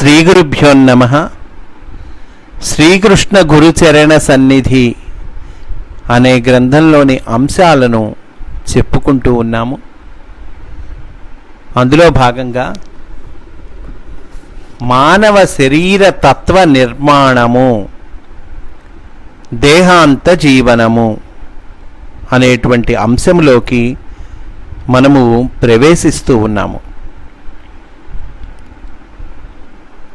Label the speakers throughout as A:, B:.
A: శ్రీ గురుభ్యో నమ. శ్రీకృష్ణ గురుచరణ సన్నిధి అనే గ్రంథంలోని అంశాలను చెప్పుకుంటూ ఉన్నాము. అందులో భాగంగా మానవ శరీర తత్వ నిర్మాణము దేహాంత జీవనము అనేటువంటి అంశంలోకి మనము ప్రవేశిస్తూ ఉన్నాము.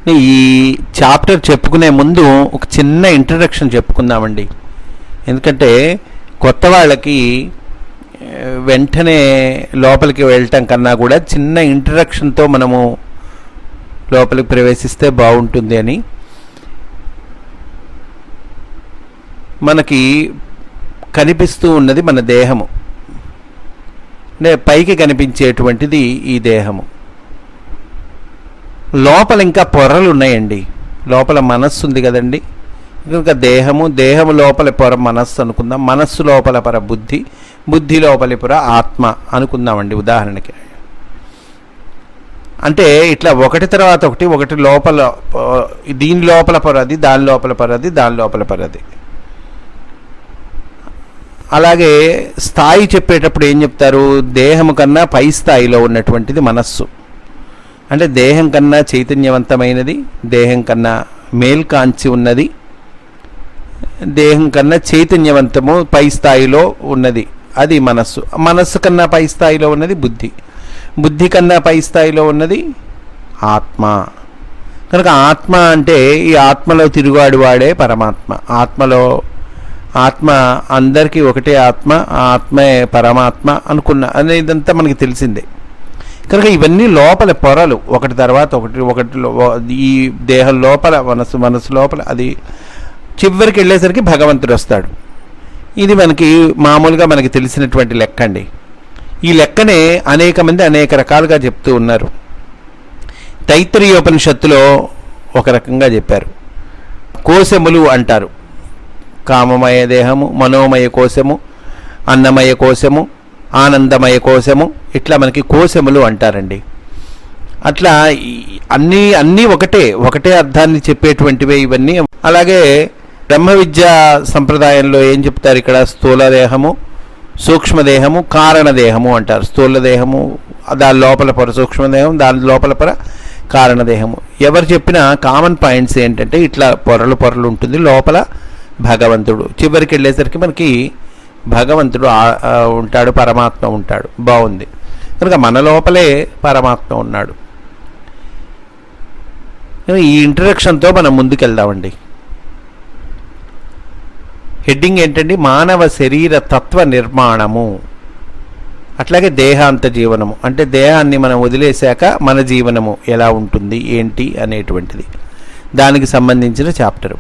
A: ఈ చాప్టర్ చెప్పుకునే ముందు ఒక చిన్న ఇంట్రడక్షన్ చెప్పుకుందామండి. ఎందుకంటే కొత్త వాళ్ళకి వెంటనే లోపలికి వెళ్ళటం కన్నా కూడా చిన్న ఇంట్రడక్షన్తో మనము లోపలికి ప్రవేశిస్తే బాగుంటుంది అని. మనకి కనిపిస్తూ ఉన్నది మన దేహము. అంటే పైకి కనిపించేటువంటిది ఈ దేహము. లోపల ఇంకా పొరలు ఉన్నాయండి. లోపల మనస్సు ఉంది కదండి. ఇంకా దేహము దేహము లోపల పొర మనస్సు అనుకుందాం. మనస్సు లోపల పొర బుద్ధి బుద్ధి లోపలి పొర ఆత్మ అనుకుందామండి ఉదాహరణకి. అంటే ఇట్లా ఒకటి తర్వాత ఒకటి ఒకటి లోపల దీని లోపల పొరది దాని లోపల పొరది దాని లోపల పొరది. అలాగే స్థాయి చెప్పేటప్పుడు ఏం చెప్తారు? దేహము కన్నా పై స్థాయిలో ఉన్నటువంటిది మనస్సు. అంటే దేహం కన్నా చైతన్యవంతమైనది దేహం కన్నా మేల్కాంచి ఉన్నది దేహం కన్నా చైతన్యవంతము పై స్థాయిలో ఉన్నది. అది మనస్సు. మనస్సు కన్నా పై స్థాయిలో ఉన్నది బుద్ధి. బుద్ధి కన్నా పై స్థాయిలో ఉన్నది ఆత్మ. కనుక ఆత్మ అంటే ఈ ఆత్మలో తిరుగాడు వాడే పరమాత్మ. ఆత్మలో ఆత్మ అందరికీ ఒకటే ఆత్మ ఆత్మే పరమాత్మ అనుకున్న అనేదంతా మనకి తెలిసిందే. కనుక ఇవన్నీ లోపల పొరలు. ఒకటి తర్వాత ఒకటి ఒకటి ఈ దేహం లోపల మనసు మనసు లోపల అది చివరికి వెళ్ళేసరికి భగవంతుడు వస్తాడు. ఇది మనకి మామూలుగా మనకి తెలిసినటువంటి లెక్క అండి. ఈ లెక్కనే అనేక మంది అనేక రకాలుగా చెప్తూ ఉన్నారు. తైత్తరీయోపనిషత్తులో ఒక రకంగా చెప్పారు. కోశములు అంటారు. కామమయ దేహము మనోమయ కోశము అన్నమయ కోశము ఆనందమయ కోశము. ఇట్లా మనకి కోశములు అంటారండి. అట్లా అన్నీ అన్నీ ఒకటే ఒకటే అర్థాన్ని చెప్పేటువంటివే ఇవన్నీ. అలాగే బ్రహ్మ విద్యా సంప్రదాయంలో ఏం చెప్తారు ఇక్కడ? స్థూలదేహము సూక్ష్మదేహము కారణదేహము అంటారు. స్థూలదేహము దాని లోపల పొర సూక్ష్మదేహం దాని లోపల పొర కారణదేహము ఎవరు చెప్పినా కామన్ పాయింట్స్ ఏంటంటే ఇట్లా పొరలు పొరలు ఉంటుంది. లోపల భగవంతుడు. చివరికి వెళ్ళేసరికి మనకి భగవంతుడు ఉంటాడు పరమాత్మ ఉంటాడు. బాగుంది. కనుక మన లోపలే పరమాత్మ ఉన్నాడు. ఈ ఇంట్రడక్షన్తో మనం ముందుకెళ్దామండి. హెడ్డింగ్ ఏంటండి? మానవ శరీర తత్వ నిర్మాణము. అట్లాగే దేహాంత జీవనము. అంటే దేహాన్ని మనం వదిలేశాక మన జీవనము ఎలా ఉంటుంది ఏంటి అనేటువంటిది. దానికి సంబంధించిన చాప్టరు.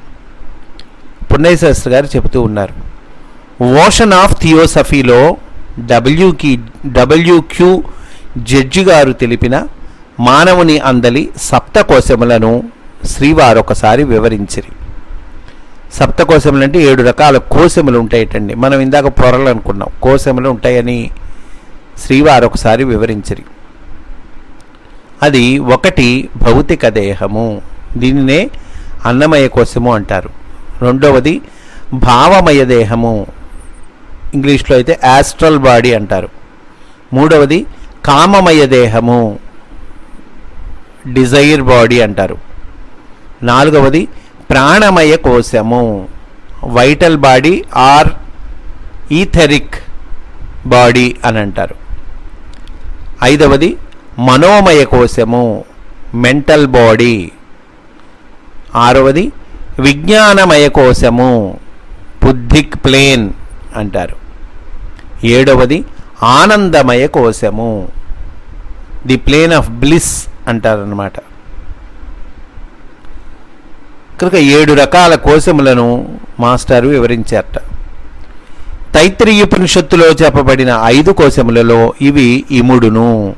A: పుణ్యశాస్త్రి గారు చెబుతూ ఉన్నారు. ఓషన్ ఆఫ్ థియోసఫీలో డబ్ల్యూకి డబ్ల్యూక్యూ జడ్జి గారు తెలిపిన మానవుని అందలి సప్త కోశములను శ్రీవారు ఒకసారి వివరించిరి. సప్త కోశములు అంటే ఏడు రకాల కోశములు ఉంటాయటండి. మనం ఇందాక పొరలు అనుకున్నాం. కోశములు ఉంటాయని శ్రీవారు ఒకసారి వివరించిరి. అది ఒకటి భౌతిక దేహము. దీనినే అన్నమయ కోశము అంటారు. రెండవది భావమయ దేహము. ఇంగ్లీష్లో అయితే యాస్ట్రల్ బాడీ అంటారు. మూడవది కామమయ దేహము డిజైర్ బాడీ అంటారు. నాలుగవది ప్రాణమయ కోశము vital body or etheric body అని అంటారు. ఐదవది మనోమయ కోశము మెంటల్ బాడీ ఆరవది విజ్ఞానమయ కోశము బుద్ధిక్ ప్లేన్ అంటారు. ఏడవది ఆనందమయ కోశము. ది ప్లేన్ ఆఫ్ బ్లిస్ అంటారనమాట కనుక ఏడు రకాల కోశములను మాస్టారు వివరించారట. తైత్రీయ ఉపనిషత్తులో చెప్పబడిన ఐదు కోశములలో ఇవి ఇముడును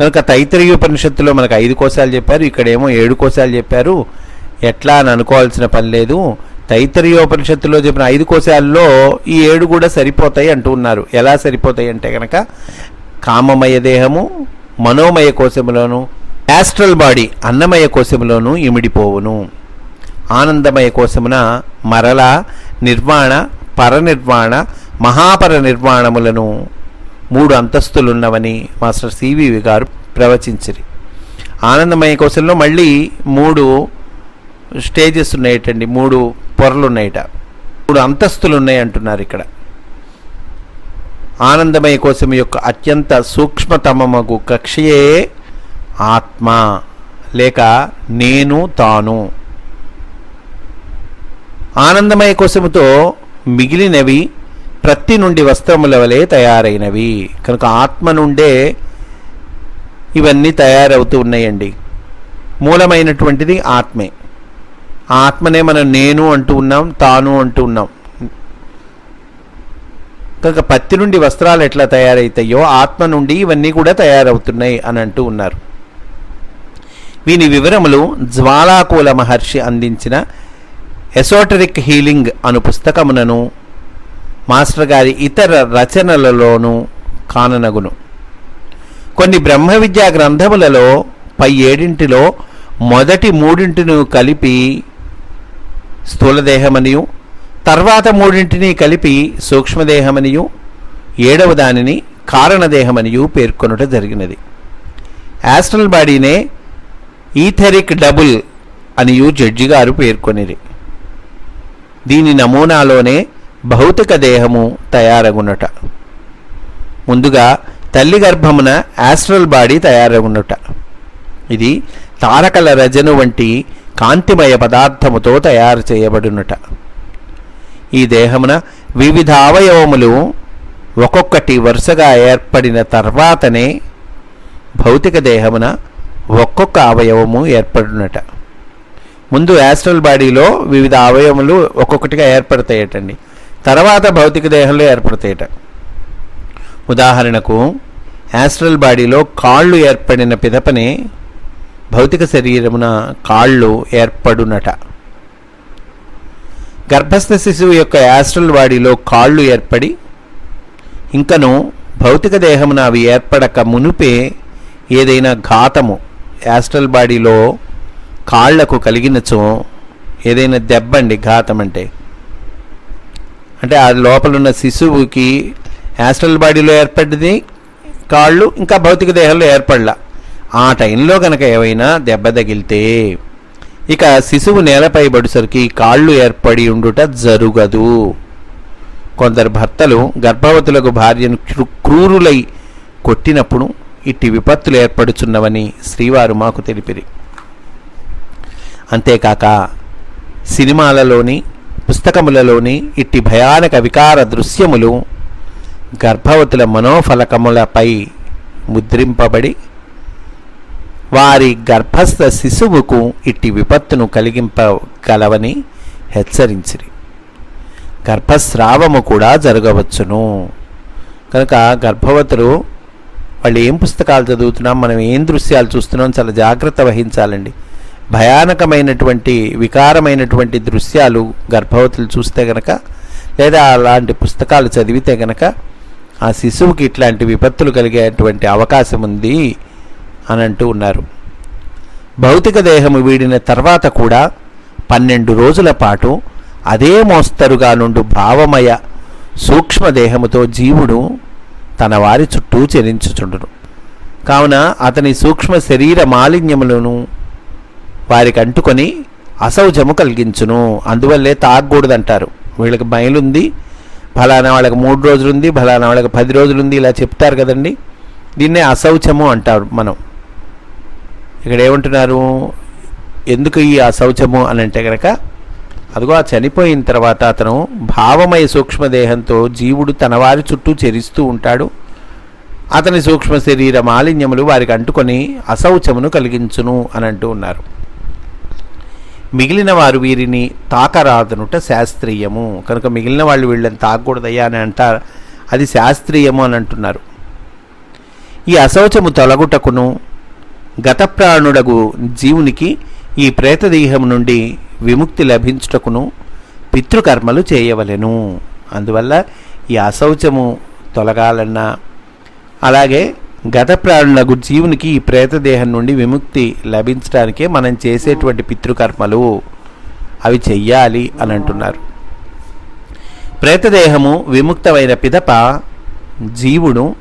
A: కనుక తైత్రీయ ఉపనిషత్తులో మనకు ఐదు కోశాలు చెప్పారు ఇక్కడేమో ఏడు కోశాలు చెప్పారు. ఎట్లా అని అనుకోవాల్సిన పని లేదు. తైతరీయోపనిషత్తులో చెప్పిన ఐదు కోశాల్లో ఈ ఏడు కూడా సరిపోతాయి అంటూ ఉన్నారు. ఎలా సరిపోతాయి అంటే కనుక కామమయ దేహము మనోమయ కోశములోను యాస్ట్రల్ బాడీ అన్నమయ కోశములోను ఇమిడిపోవును. ఆనందమయ కోశమున మరల నిర్వాణ పరనిర్వాణ మహాపర నిర్వాణములను మూడు అంతస్తులున్నవని మాస్టర్ సివివి గారు ప్రవచించిరి. ఆనందమయ కోశంలో మళ్ళీ మూడు స్టేజెస్ ఉన్నాయటండి. మూడు పొరలున్నాయట. మూడు అంతస్తులు ఉన్నాయి అంటున్నారు ఇక్కడ. ఆనందమయ కోసం యొక్క అత్యంత సూక్ష్మతమగు కక్షయే ఆత్మ లేక నేను తాను. ఆనందమయ కోసముతో మిగిలినవి ప్రతి నుండి వస్త్రముల వలె తయారైనవి. కనుక ఆత్మ నుండే ఇవన్నీ తయారవుతూ ఉన్నాయండి. మూలమైనటువంటిది ఆత్మే. ఆత్మనే మనం నేను అంటూ ఉన్నాం తాను అంటూ ఉన్నాం. కనుక పత్తి నుండి వస్త్రాలు ఎట్లా తయారవుతాయో ఆత్మ నుండి ఇవన్నీ కూడా తయారవుతున్నాయి అని అంటూ ఉన్నారు. వీని వివరములు జ్వాలాకూల మహర్షి అందించిన ఎసోటరిక్ హీలింగ్ అను పుస్తకమునను మాస్టర్ గారి ఇతర రచనలలోనూ కాననగును. కొన్ని బ్రహ్మ విద్యా గ్రంథములలో పై ఏడింటిలో మొదటి మూడింటిను కలిపి స్థూలదేహమనియు తర్వాత మూడింటిని కలిపి సూక్ష్మదేహమనియు ఏడవ దానిని కారణదేహమనియు పేర్కొనుట జరిగినది. యాస్ట్రల్ బాడీనే ఈథెరిక్ డబుల్ అనియు జడ్జి గారు పేర్కొనిరి. దీని నమూనాలోనే భౌతిక దేహము తయారగునట. ముందుగా తల్లి గర్భమున యాస్ట్రల్ బాడీ తయారగునట. ఇది తారకల రజను వంటి కాంతిమయ పదార్థముతో తయారు చేయబడినట. ఈ దేహమున వివిధ అవయవములు ఒక్కొక్కటి వరుసగా ఏర్పడిన తర్వాతనే భౌతిక దేహమున ఒక్కొక్క అవయవము ఏర్పడినట. ముందు యాస్ట్రల్ బాడీలో వివిధ అవయవములు ఒక్కొక్కటిగా ఏర్పడతాయటండి. తర్వాత భౌతిక దేహంలో ఏర్పడతాయట. ఉదాహరణకు యాస్ట్రల్ బాడీలో కాళ్ళు ఏర్పడిన పిదపనే భౌతిక శరీరమున కాళ్ళు ఏర్పడునట. గర్భస్థ శిశువు యొక్క యాస్ట్రల్ బాడీలో కాళ్ళు ఏర్పడి ఇంకను భౌతిక దేహమున అవి ఏర్పడక మునుపే ఏదైనా ఘాతము యాస్ట్రల్ బాడీలో కాళ్ళకు కలిగినచో ఏదైనా దెబ్బండి ఘాతం అంటే అంటే ఆ లోపలున్న శిశువుకి యాస్ట్రల్ బాడీలో ఏర్పడింది కాళ్ళు ఇంకా భౌతిక దేహంలో ఏర్పడలా. ఆ టైంలో కనుక ఏవైనా దెబ్బ తగిలితే ఇక శిశువు నేలపై బడుసరికి కాళ్ళు ఏర్పడి ఉండుట జరుగదు. కొందరు భర్తలు గర్భవతులకు భార్యను క్రూరులై కొట్టినప్పుడు ఇట్టి విపత్తులు ఏర్పడుచున్నవని శ్రీవారు మాకు తెలిపిరి. అంతేకాక సినిమాలలోని పుస్తకములలోని ఇట్టి భయానక వికార దృశ్యములు గర్భవతుల మనోఫలకములపై ముద్రింపబడి వారి గర్భస్థ శిశువుకు ఇట్టి విపత్తును కలిగింపగలవని హెచ్చరించిరి. గర్భస్రావము కూడా జరగవచ్చును. కనుక గర్భవతులు వాళ్ళు ఏం పుస్తకాలు చదువుతున్నాం మనం ఏం దృశ్యాలు చూస్తున్నాం చాలా జాగ్రత్త వహించాలండి. భయానకమైనటువంటి వికారమైనటువంటి దృశ్యాలు గర్భవతులు చూస్తే గనక లేదా అలాంటి పుస్తకాలు చదివితే గనక ఆ శిశువుకి ఇట్లాంటి విపత్తులు కలిగేటువంటి అవకాశం ఉంది. అని అంటూ ఉన్నారు. భౌతిక దేహము వీడిన తర్వాత కూడా పన్నెండు రోజుల పాటు అదే మోస్తరుగా నుండి భావమయ సూక్ష్మదేహముతో జీవుడు తన వారి చుట్టూ చెరించుచుండును. కావున అతని సూక్ష్మ శరీర మాలిన్యములను వారికి అంటుకొని అసౌజము కలిగించును. అందువల్లే తాగకూడదంటారు. వీళ్ళకి బయలుంది ఫలానా వాళ్ళకి మూడు రోజులుంది ఫలానా వాళ్ళకి పది రోజులుంది ఇలా చెప్తారు కదండి. దీన్నే అసౌచము అంటారు మనం. ఇక్కడ ఏమంటున్నారు ఎందుకు ఈ అశౌచము అని అంటే కనుక అదిగో ఆ చనిపోయిన తర్వాత అతను భావమయ సూక్ష్మదేహంతో జీవుడు తన వారి చుట్టూ చెరిస్తూ ఉంటాడు. అతని సూక్ష్మ శరీర మాలిన్యములు వారికి అంటుకొని అశౌచమును కలిగించును అని అంటూ ఉన్నారు. మిగిలిన వారు వీరిని తాకరాదనుట శాస్త్రీయము. కనుక మిగిలిన వాళ్ళు వీళ్ళని తాకూడదయ్యా అని అంటారు అది శాస్త్రీయము అని అంటున్నారు. ఈ అశౌచము తొలగుటకును గతప్రాణుడగు జీవునికి ఈ ప్రేతదేహం నుండి విముక్తి లభించుటకును పితృకర్మలు చేయవలెను. అందువల్ల ఈ అశౌచము తొలగాలన్నా అలాగే గత ప్రాణులకు జీవునికి ఈ ప్రేతదేహం నుండి విముక్తి లభించడానికే మనం చేసేటువంటి పితృకర్మలు. అవి చెయ్యాలి అని అంటున్నారు. ప్రేతదేహము విముక్తమైన పిదప జీవుడు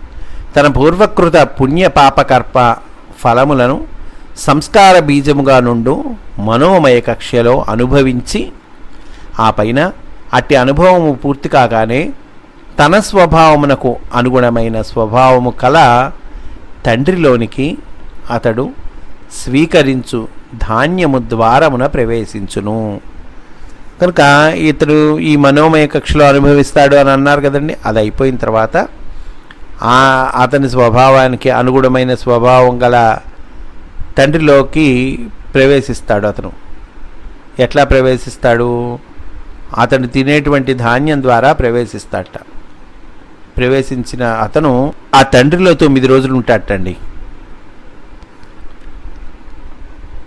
A: తన పూర్వకృత పుణ్యపాపకర్ప ఫలములను సంస్కార బీజముగా నుండు మనోమయ కక్ష్యలో అనుభవించి ఆ పైన అట్టి అనుభవము పూర్తి కాగానే తన స్వభావమునకు అనుగుణమైన స్వభావము కల తండ్రిలోనికి అతడు స్వీకరించు ధాన్యము ద్వారమున ప్రవేశించును. కనుక ఇతడు ఈ మనోమయ కక్షలో అనుభవిస్తాడు అని అన్నారు కదండి అది అయిపోయిన తర్వాత అతని స్వభావానికి అనుగుణమైన స్వభావం గల తండ్రిలోకి ప్రవేశిస్తాడు అతను. ఎట్లా ప్రవేశిస్తాడు? అతను తినేటువంటి ధాన్యం ద్వారా ప్రవేశిస్తాడట. ప్రవేశించిన అతను ఆ తండ్రిలో తొమ్మిది రోజులు ఉంటాడటండి.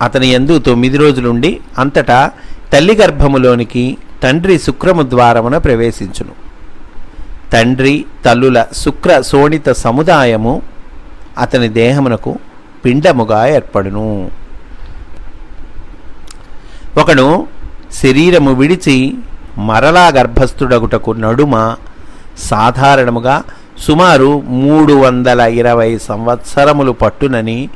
A: అతని ఎందు తొమ్మిది రోజులుండి అంతటా తల్లి గర్భములోనికి తండ్రి శుక్రము ద్వారమున ప్రవేశించును. తండ్రి తల్లుల శుక్ర శోణిత సముదాయము అతని దేహమునకు పిండముగా ఏర్పడును. ఒకడు శరీరము విడిచి మరలా గర్భస్థుడగుటకు నడుమ సాధారణముగా సుమారు మూడు వందల ఇరవై సంవత్సరములు పట్టునని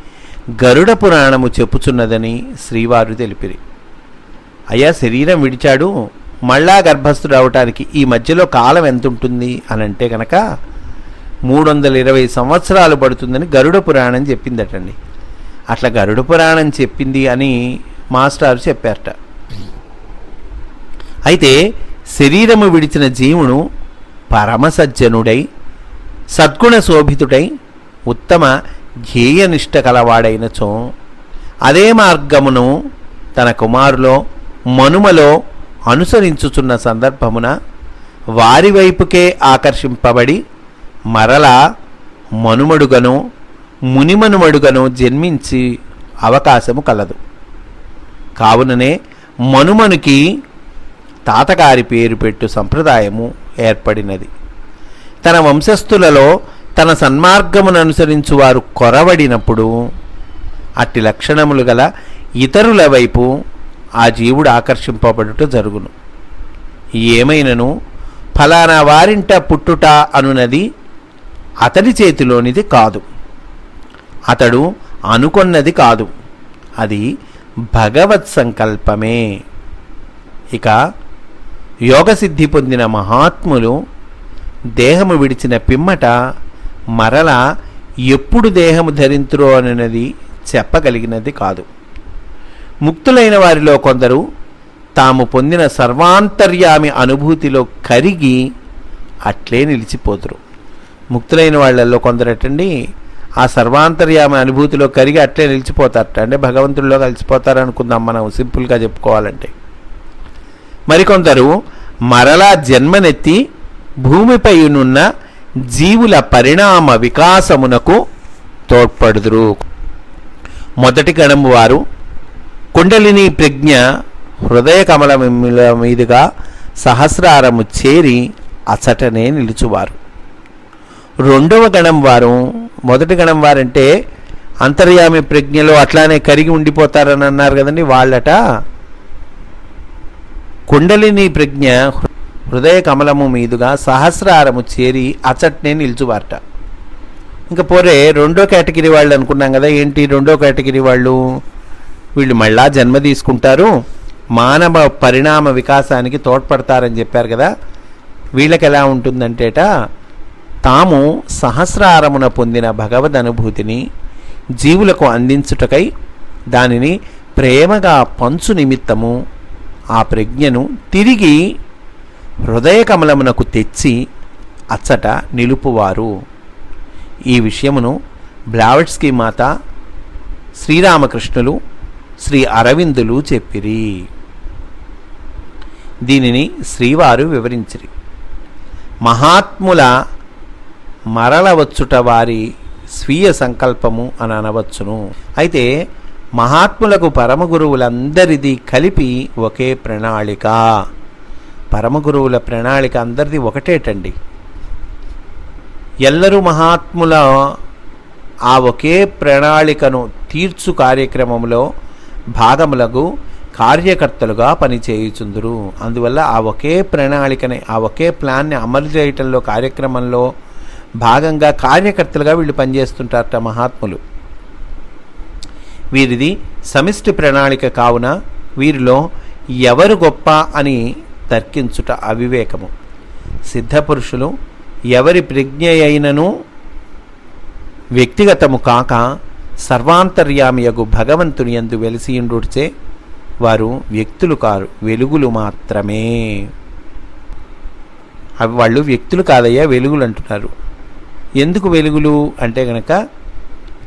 A: గరుడ పురాణము చెప్పుచున్నదని శ్రీవారు తెలిపిరి. అయ్యా శరీరం విడిచాడు మళ్ళా గర్భస్థుడు అవటానికి ఈ మధ్యలో కాలం ఎంత ఉంటుంది అని అంటే కనుక మూడు వందల ఇరవై సంవత్సరాలు పడుతుందని గరుడ పురాణం చెప్పిందటండి. అట్లా గరుడ పురాణం చెప్పింది అని మాస్టారు చెప్పారట. అయితే శరీరము విడిచిన జీవును పరమసజ్జనుడై సద్గుణ శోభితుడై ఉత్తమ ధ్యేయనిష్ట కలవాడైనచో అదే మార్గమును తన కుమారులో మనుమలో అనుసరించుచున్న సందర్భమున వారి వైపుకే ఆకర్షింపబడి మరలా మనుమడుగను మునిమనుమడుగను జన్మించి అవకాశము కలదు. కావుననే మనుమనుకి తాతగారి పేరు పెట్టు సంప్రదాయము ఏర్పడినది. తన వంశస్థులలో తన సన్మార్గమును అనుసరించు వారు కొరవడినప్పుడు అట్టి లక్షణములు గల ఇతరుల వైపు ఆ జీవుడు ఆకర్షింపబడుట జరుగును. ఏమైనను? ఫలానా వారింట పుట్టుట అనునది అతడి చేతిలోనిది కాదు. అతడు అనుకొన్నది కాదు. అది భగవత్ సంకల్పమే. ఇక యోగసిద్ధి పొందిన మహాత్ములు దేహము విడిచిన పిమ్మట మరల ఎప్పుడు దేహము ధరింతురో అనున్నది చెప్పగలిగినది కాదు. ముక్తులైన వారిలో కొందరు తాము పొందిన సర్వాంతర్యామి అనుభూతిలో కరిగి అట్లే నిలిచిపోతురు. ముక్తులైన వాళ్ళల్లో కొందరటండి ఆ సర్వాంతర్యామి అనుభూతిలో కరిగి అట్లే నిలిచిపోతారట. అంటే భగవంతుడిలో కలిసిపోతారు అనుకుందాం మనం సింపుల్గా చెప్పుకోవాలంటే. మరికొందరు మరలా జన్మనెత్తి భూమిపై నున్న జీవుల పరిణామ వికాసమునకు తోడ్పడుదురు. మొదటి గణం వారు కుండలిని ప్రజ్ఞ హృదయ కమలముల మీదుగా సహస్రారము చేరి అచటనే నిలుచువారు. రెండవ గణం వారు మొదటి గణం వారంటే అంతర్యామి ప్రజ్ఞలో అట్లానే కరిగి ఉండిపోతారని అన్నారు కదండి వాళ్ళట. కుండలిని ప్రజ్ఞ హృదయ కమలము మీదుగా సహస్రారము చేరి అచట్నే నిల్చువారట. ఇంకా పోరే రెండో కేటగిరీ వాళ్ళు అనుకున్నాం కదా ఏంటి రెండో కేటగిరీ వాళ్ళు? వీళ్ళు మళ్ళా జన్మ తీసుకుంటారు. మానవ పరిణామ వికాసానికి తోడ్పడతారని చెప్పారు కదా. వీళ్ళకి ఎలా ఉంటుందంటేట తాము సహస్రారమున పొందిన భగవద్ అనుభూతిని జీవులకు అందించుటకై దానిని ప్రేమగా పంచు నిమిత్తము ఆ ప్రజ్ఞను తిరిగి హృదయ కమలమునకు తెచ్చి అచ్చట నిలుపువారు. ఈ విషయమును బ్లావెట్స్కీ మాత శ్రీరామకృష్ణులు శ్రీ అరవిందులు చెప్పిరి. దీనిని శ్రీవారు వివరించిరి. మహాత్ముల మరలవచ్చుట వారి స్వీయ సంకల్పము అని అనవచ్చును. అయితే మహాత్ములకు పరమగురువులందరిది కలిపి ఒకే ప్రణాళిక. పరమగురువుల ప్రణాళిక అందరిది ఒకటేటండి. ఎల్లరూ మహాత్ముల ఆ ఒకే ప్రణాళికను తీర్చు కార్యక్రమంలో భాగములకు కార్యకర్తలుగా పనిచేయుచుందురు. అందువల్ల ఆ ఒకే ప్రణాళికని ఆ ఒకే ప్లాన్ని అమలు చేయటంలో కార్యక్రమంలో భాగంగా కార్యకర్తలుగా వీళ్ళు పనిచేస్తుంటారట మహాత్ములు. వీరిది సమిష్టి ప్రణాళిక కావున వీరిలో ఎవరు గొప్ప అని తర్కించుట అవివేకము. సిద్ధపురుషులు ఎవరి ప్రజ్ఞ అయినను వ్యక్తిగతము కాక సర్వాంతర్యామియగు భగవంతుని యందు వెలిసియుండుచే వారు వ్యక్తులు కారు వెలుగులు మాత్రమే. అవి వాళ్ళు వ్యక్తులు కాదయ్యా వెలుగులు అంటున్నారు. ఎందుకు వెలుగులు? అంటే గనక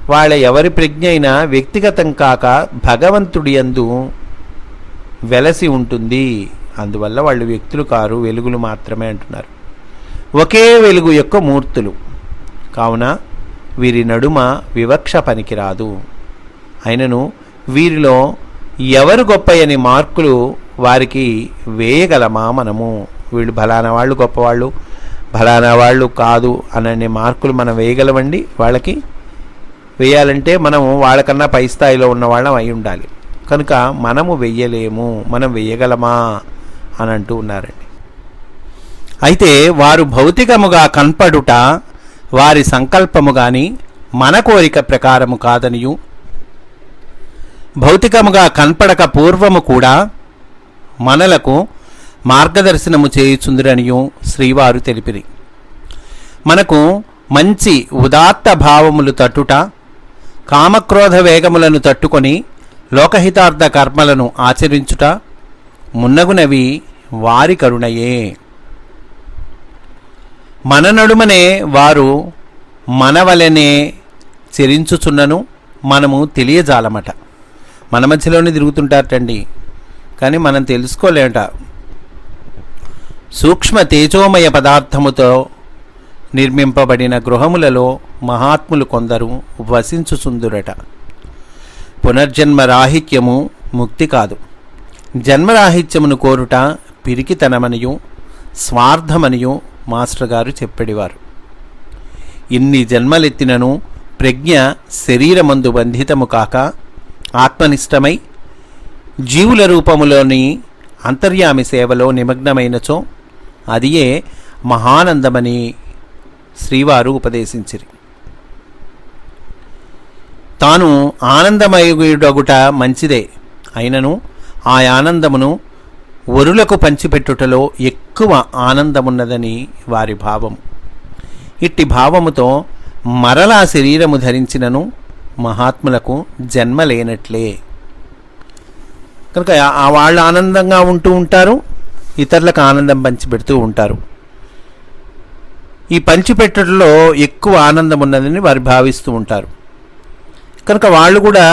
A: వాళ్ళ ఎవరి ప్రజ్ఞ అయినా వ్యక్తిగతం కాక భగవంతుడి యందు వెలసి ఉంటుంది. అందువల్ల వాళ్ళు వ్యక్తులు కారు వెలుగులు మాత్రమే అంటున్నారు. ఒకే వెలుగు యొక్క మూర్తులు. కావున వీరి నడుమ వివక్ష పనికిరాదు. అయినను వీరిలో ఎవరు గొప్పయని మార్కులు వారికి వేయగలమా మనము? వీళ్ళు ఫలానా వాళ్ళు గొప్పవాళ్ళు. ఫలానా వాళ్ళు కాదు అననే మార్కులు మనం వేయగలమండి. వాళ్ళకి వేయాలంటే మనం వాళ్ళకన్నా పై స్థాయిలో ఉన్న వాళ్ళం అయి ఉండాలి. కనుక మనము వెయ్యలేము మనం వెయ్యగలమా అని అంటూ ఉన్నారండి. అయితే వారు భౌతికముగా కనపడుట వారి సంకల్పము గాని మన కోరిక ప్రకారము కాదనియు. భౌతికముగా కనపడక పూర్వము కూడా మనలకు మార్గదర్శనము చేయుచుందిరనియు శ్రీవారు తెలిపిరి. మనకు మంచి ఉదాత్త భావములు తట్టుట కామక్రోధ వేగములను తట్టుకొని లోకహితార్థ కర్మలను ఆచరించుట మున్నగునవి వారి కరుణయే. మన నడుమనే వారు మనవలనే చెరించుచున్నను మనము తెలియజాలమట. మన మధ్యలోనే తిరుగుతుంటారటండి. కానీ మనం తెలుసుకోలేమట. సూక్ష్మ తేజోమయ పదార్థముతో నిర్మింపబడిన గృహములలో మహాత్ములు కొందరు వసించుచుందురట. పునర్జన్మ రాహిత్యము ముక్తి కాదు. జన్మరాహిత్యమును కోరుట పిరికితనమనియు స్వార్థమనియు మాస్టర్ గారు చెప్పేవారు. ఇన్ని జన్మలెత్తినను ప్రజ్ఞ శరీరమందు బంధితము కాక ఆత్మనిష్టమై జీవుల రూపములోని అంతర్యామి సేవలో నిమగ్నమైనచో అదియే మహానందమని శ్రీవారు ఉపదేశించిరి. తాను ఆనందమయుడగుట మంచిదే. అయినను ఆ ఆనందమును వరులకు పంచిపెట్టుటలో ఎక్కువ ఆనందమున్నదని వారి భావం. ఇట్టి భావముతో మరలా శరీరము ధరించినను మహాత్ములకు జన్మ లేనట్లే కనుక ఆ వాళ్ళు ఆనందంగా ఉంటూ ఉంటారు ఇతరులకు ఆనందం పంచిపెడుతూ ఉంటారు. ఈ పంచిపెట్టడంలో ఎక్కువ ఆనందం ఉన్నదని వారు భావిస్తూ ఉంటారు. కనుక వాళ్ళు కూడా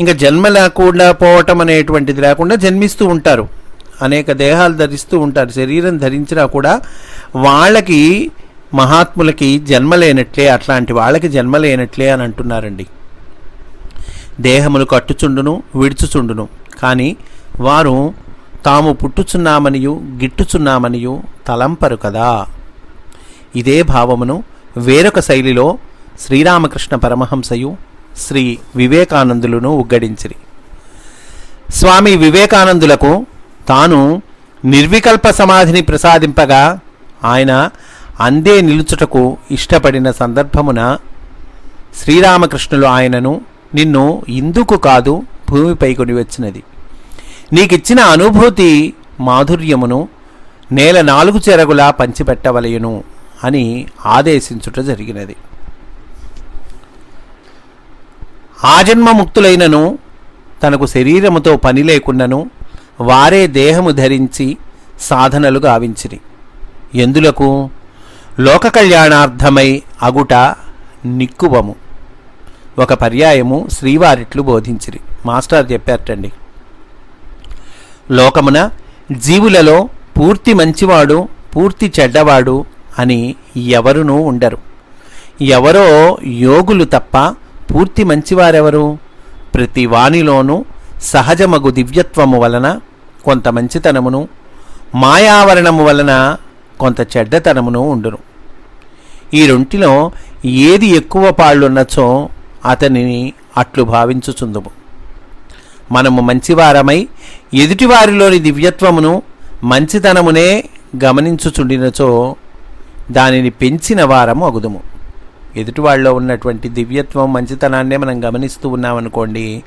A: ఇంకా జన్మ లేకుండా పోవటం అనేటువంటిది లేకుండా జన్మిస్తూ ఉంటారు. అనేక దేహాలు ధరిస్తూ ఉంటారు. శరీరం ధరించినా కూడా వాళ్ళకి మహాత్ములకి జన్మ లేనట్లే అట్లాంటి వాళ్ళకి జన్మ లేనట్లే అని అంటున్నారండి. దేహములు కట్టుచుండును విడుచుచుండును. కానీ వారు తాము పుట్టుచున్నామనియు గిట్టుచున్నామనియు తలంపరు కదా. ఇదే భావమును వేరొక శైలిలో శ్రీరామకృష్ణ పరమహంసయు శ్రీ వివేకానందులను ఉగ్గడించిరి. స్వామి వివేకానందులకు తాను నిర్వికల్ప సమాధిని ప్రసాదింపగా ఆయన అందే నిలుచుటకు ఇష్టపడిన సందర్భమున శ్రీరామకృష్ణులు ఆయనను నిన్ను ఇందుకు కాదు భూమిపై కొనివచ్చినది. నీకిచ్చిన అనుభూతి మాధుర్యమును నేల నాలుగు చెరగులా పంచిపెట్టవలయును అని ఆదేశించుట జరిగినది. ఆజన్మముక్తులైనను తనకు శరీరముతో పని లేకున్నను వారే దేహము ధరించి సాధనలు గావించిరి. ఎందులకు? లోక కళ్యాణార్థమై అగుట నిక్కువము. ఒక పర్యాయము శ్రీవారిట్లు బోధించిరి. మాస్టర్ చెప్పారటండి. లోకమున జీవులలో పూర్తి మంచివాడు పూర్తి చెడ్డవాడు అని ఎవరునూ ఉండరు. ఎవరో యోగులు తప్ప పూర్తి మంచివారెవరు? ప్రతి వానిలోనూ సహజమగు దివ్యత్వము వలన కొంత మంచితనమును మాయావరణము వలన కొంత చెడ్డతనమును ఉండును. ఈ రెంటిలో ఏది ఎక్కువ పాళ్ళున్నచో అతనిని అట్లు భావించుచుందుము. మనము మంచివారమై ఎదుటివారిలోని దివ్యత్వమును మంచితనమునే గమనించుచుండినచో దానిని పెంచిన వారము అగుదుము. ఎదుటివాళ్ళలో ఉన్నటువంటి దివ్యత్వం మంచితనాన్నే మనం గమనిస్తూ ఉన్నామనుకోండి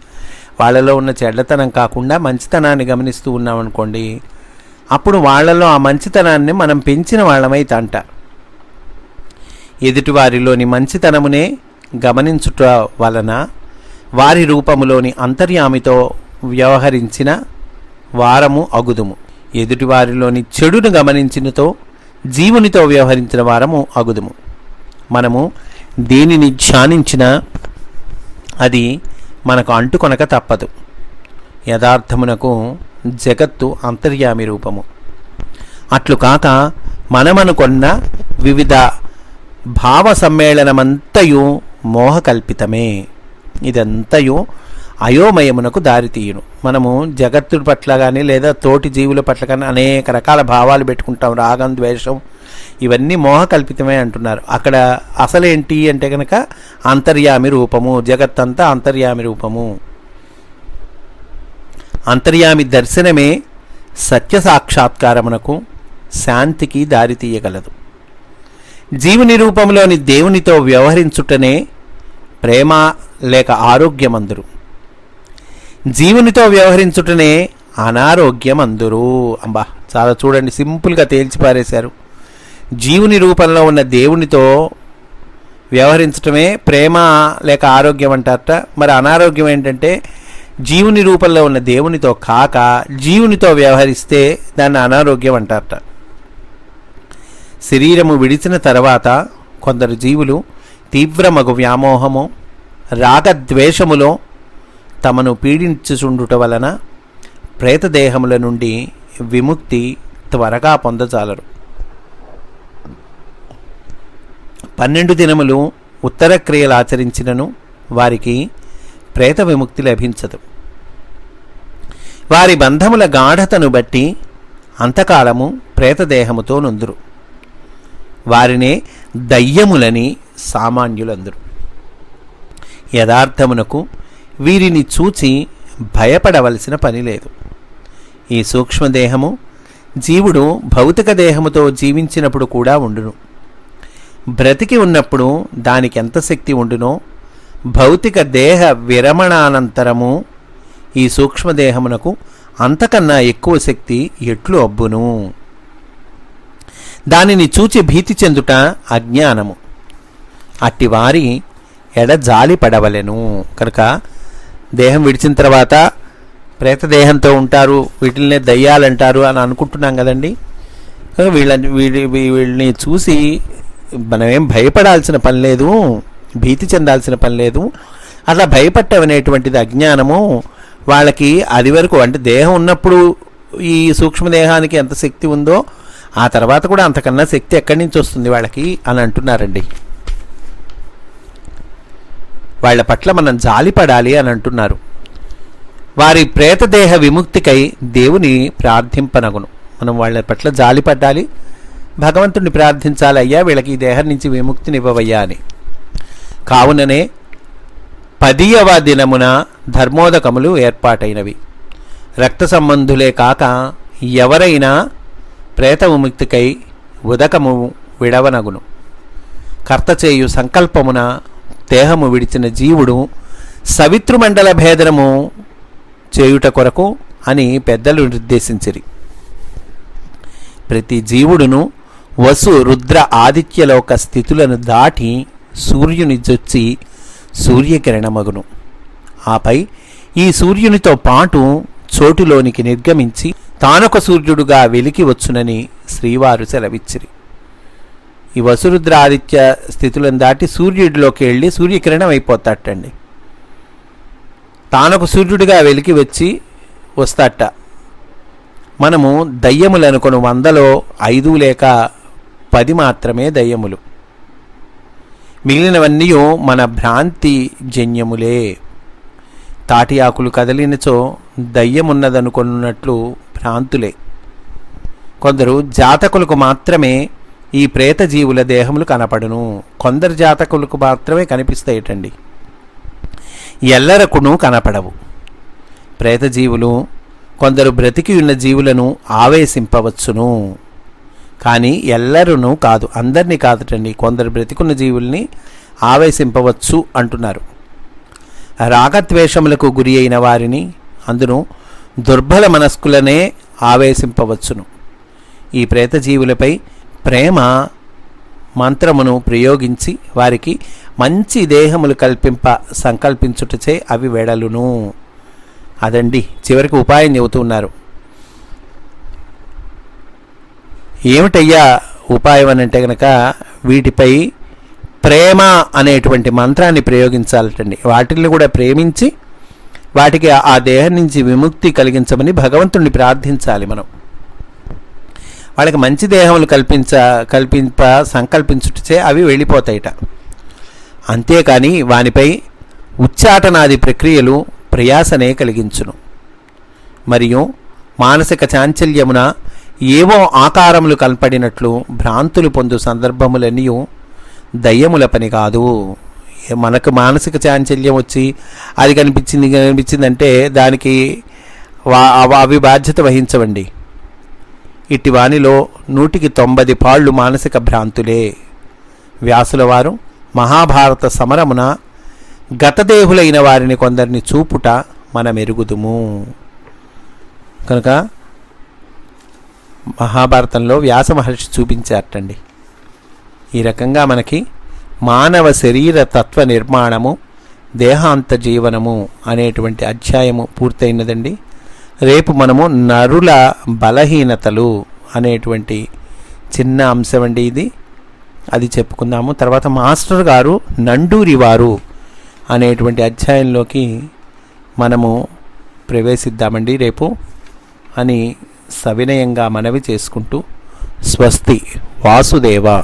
A: వాళ్ళలో ఉన్న చెడ్డతనం కాకుండా మంచితనాన్ని గమనిస్తూ ఉన్నామనుకోండి అప్పుడు వాళ్ళలో ఆ మంచితనాన్ని మనం పెంచిన వాళ్ళమైతే ఎదుటివారిలోని మంచితనమునే గమనించుట వలన వారి రూపములోని అంతర్యామితో వ్యవహరించిన వారము అగుదుము. ఎదుటివారిలోని చెడును గమనించినతో జీవునితో వ్యవహరించిన వారము అగుదుము. మనము దేనిని ధ్యానించినా అది మనకు అంటుకొనక తప్పదు. యథార్థమునకు జగత్తు అంతర్యామి రూపము. అట్లు కాక మనమనుకొన్న వివిధ భావ సమ్మేళనమంతయు మోహకల్పితమే. ఇదంతయు అయోమయమునకు దారితీయును మనము జగత్తు పట్ల కానీ లేదా తోటి జీవుల పట్ల కానీ అనేక రకాల భావాలు పెట్టుకుంటాం. రాగం ద్వేషం ఇవన్నీ మోహకల్పితమే అంటున్నారు. అక్కడ అసలేంటి అంటే కనుక అంతర్యామి రూపము. జగత్తంతా అంతర్యామి రూపము. అంతర్యామి దర్శనమే సత్య సాక్షాత్కారమునకు శాంతికి దారితీయగలదు జీవుని రూపంలోని దేవునితో వ్యవహరించుటనే ప్రేమ లేక ఆరోగ్యమందురు. జీవునితో వ్యవహరించుటనే అనారోగ్యం అందరూ అంబా చాలా చూడండి సింపుల్గా తేల్చిపారేశారు. జీవుని రూపంలో ఉన్న దేవునితో వ్యవహరించటమే ప్రేమ లేక ఆరోగ్యం అంటారట. మరి అనారోగ్యం ఏంటంటే జీవుని రూపంలో ఉన్న దేవునితో కాక జీవునితో వ్యవహరిస్తే దాన్ని అనారోగ్యం అంటారట. శరీరము విడిచిన తర్వాత కొందరు జీవులు తీవ్రమగు వ్యామోహము రాగద్వేషములో తమను పీడించుచుండుట వలన ప్రేతదేహముల నుండి విముక్తి త్వరగా పొందజాలరు. పన్నెండు దినములు ఉత్తర క్రియలు ఆచరించినను వారికి ప్రేత విముక్తి లభించదు. వారి బంధముల గాఢతను బట్టి అంతకాలము ప్రేతదేహముతో నుందురు. వారినే దయ్యములని సామాన్యులందరు. యథార్థమునకు వీరిని చూచి భయపడవలసిన పని లేదు. ఈ సూక్ష్మదేహము జీవుడు భౌతిక దేహముతో జీవించినప్పుడు కూడా ఉండును. బ్రతికి ఉన్నప్పుడు దానికి ఎంత శక్తి ఉండునో భౌతిక దేహ విరమణానంతరము ఈ సూక్ష్మదేహమునకు అంతకన్నా ఎక్కువ శక్తి ఎట్లు అబ్బును? దానిని చూచి భీతి చెందుట అజ్ఞానము. అట్టివారి ఎడజాలి పడవలెను కనుక దేహం విడిచిన తర్వాత ప్రేతదేహంతో ఉంటారు వీటిల్నే దయ్యాలంటారు అని అనుకుంటున్నాం కదండి. వీళ్ళ వీడి వీళ్ళని చూసి మనమేం భయపడాల్సిన పని లేదు భీతి చెందాల్సిన పని లేదు. అలా భయపడటం అనేటువంటిది అజ్ఞానము వాళ్ళకి అది వరకు అంటే దేహం ఉన్నప్పుడు ఈ సూక్ష్మదేహానికి ఎంత శక్తి ఉందో ఆ తర్వాత కూడా అంతకన్నా శక్తి ఎక్కడి నుంచి వస్తుంది వాళ్ళకి అని అంటున్నారండి. వాళ్ళ పట్ల మనం జాలిపడాలి అని అంటున్నారు. వారి ప్రేతదేహ విముక్తికై దేవుని ప్రార్థింపనగును. మనం వాళ్ళ పట్ల జాలిపడాలి భగవంతుడిని ప్రార్థించాలి అయ్యా వీళ్ళకి ఈ దేహం నుంచి విముక్తినివ్వవయ్యా అని. కావుననే పదియవ దినమున ధర్మోదకములు ఏర్పాటైనవి. రక్త సంబంధులే కాక ఎవరైనా ప్రేత విముక్తికై ఉదకము విడవనగును. కర్త చేయు సంకల్పమున దేహము విడిచిన జీవుడు సవితృమండల భేదనము చేయుట కొరకు అని పెద్దలు నిర్దేశించిరి. ప్రతి జీవుడును వసు రుద్ర ఆదిత్యలోక స్థితులను దాటి సూర్యుని జొచ్చి సూర్యకిరణమగును. ఆపై ఈ సూర్యునితో పాటు చోటులోనికి నిర్గమించి తానొక సూర్యుడుగా వెలికి వచ్చునని శ్రీవారు సెలవిచ్చిరి. ఈ వసురుద్ర ఆదిత్య స్థితులను దాటి సూర్యుడిలోకి వెళ్ళి సూర్యకిరణం అయిపోతాటండి తానొక సూర్యుడిగా వెలికి వచ్చి వస్తాట మనము దయ్యములు అనుకుని వందలో ఐదు లేక పది మాత్రమే దయ్యములు. మిగిలినవన్నీ మన భ్రాంతి జన్యములే. తాటి ఆకులు కదిలినచో దయ్యమున్నదనుకున్నట్లు భ్రాంతులే. కొందరు జాతకులకు మాత్రమే ఈ ప్రేత జీవుల దేహములు కనపడును. కొందరు జాతకులకు మాత్రమే కనిపిస్తాయిటండి ఎల్లరకును కనపడవు. ప్రేత జీవులు కొందరు బ్రతికి ఉన్న జీవులను ఆవేశింపవచ్చును. కానీ ఎల్లరును కాదు అందరినీ కాదుటండి. కొందరు బ్రతికున్న జీవుల్ని ఆవేశింపవచ్చు అంటున్నారు. రాగద్వేషములకు గురి అయిన వారిని అందును దుర్బల మనస్కులనే ఆవేశింపవచ్చును. ఈ ప్రేత జీవులపై ప్రేమ మంత్రమును ప్రయోగించి వారికి మంచి దేహములు కల్పింప సంకల్పించుటచే అవి వెడలును. అదండి. చివరికి ఉపాయం చెబుతున్నారు ఏమిటయ్యా ఉపాయం అని అంటే కనుక వీటిపై ప్రేమ అనేటువంటి మంత్రాన్ని ప్రయోగించాలటండి. వాటిని కూడా ప్రేమించి వాటికి ఆ దేహం నుంచి విముక్తి కలిగించమని భగవంతుణ్ణి ప్రార్థించాలి మనం. వాళ్ళకి మంచి దేహములు కల్పించ కల్పింప సంకల్పించుటచే అవి వెళ్ళిపోతాయిట. అంతేకాని వానిపై ఉచ్చాటనాది ప్రక్రియలు ప్రయాసనే కలిగించును. మరియు మానసిక చాంచల్యమున ఏవో ఆకారములు కనపడినట్లు భ్రాంతులు పొందు సందర్భములన్నీ దయ్యముల పని కాదు. మనకు మానసిక చాంచల్యం వచ్చి అది కనిపించింది కనిపించిందంటే దానికి వా అవి బాధ్యత వహించవండి. ఇట్టి వానిలో నూటికి తొంభది పాళ్ళు మానసిక భ్రాంతులే. వ్యాసులవారు మహాభారత సమరమున గతదేహులైన వారిని కొందరిని చూపుట మనమెరుగుదుము. కనుక మహాభారతంలో వ్యాస మహర్షి చూపించారటండి. ఈ రకంగా మనకి మానవ శరీర తత్వ నిర్మాణము దేహాంత జీవనము అనేటువంటి అధ్యాయము పూర్తయినదండి. రేపు మనము నరుల బలహీనతలు అనేటువంటి చిన్న అంశం అండి ఇది. అది చెప్పుకుందాము. తర్వాత మాస్టర్ గారు నండూరి వారు అనేటువంటి అధ్యాయంలోకి మనము ప్రవేశిద్దామండి రేపు అని సవినయంగా మనవి చేసుకుంటూ స్వస్తి వాసుదేవ.